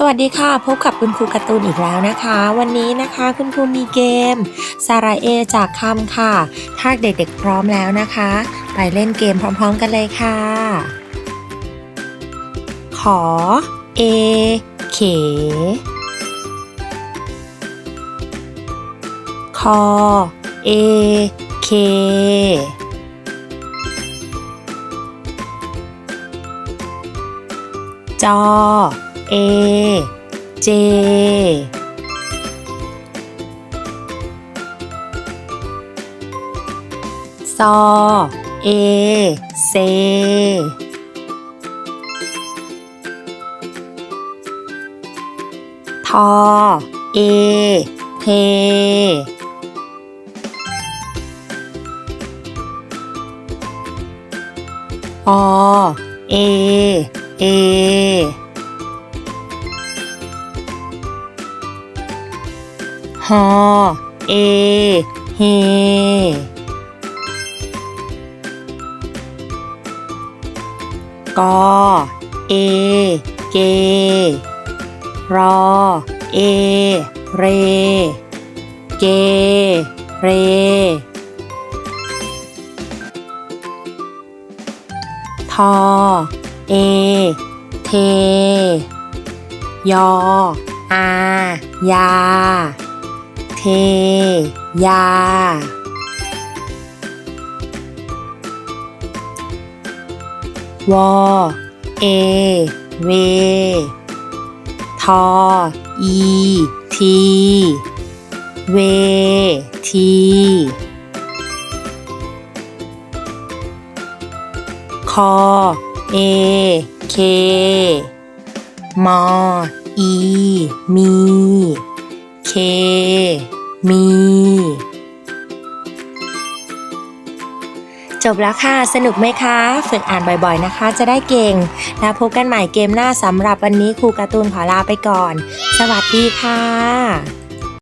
สวัสดีค่ะ พบกับคุณครูการ์ตูนอีกแล้วนะคะ วันนี้นะคะคุณครูมีเกมสาระเอจากคำค่ะ ถ้าเด็กๆพร้อมแล้วนะคะ ไปเล่นเกมพร้อมๆกันเลยค่ะ ขอเอเขคอเอเคจอ เอเจซอเอเซทอเอเทอเอเอ ฮอ เอ เฮ กอ เอ เก รอ เอ เร เก เร ทอ เอ เท ยอ อา ยา เท ยา วอ เอ เว ทอ อี ที เว ที คอ เอ เค มอ อี มี เค มี จบแล้วค่ะ สนุกไหมคะ ฝึกอ่านบ่อยๆนะคะ จะได้เก่ง แล้วพบกันใหม่เกมหน้าสำหรับวันนี้ครูการ์ตูนขอลาไปก่อน สวัสดีค่ะ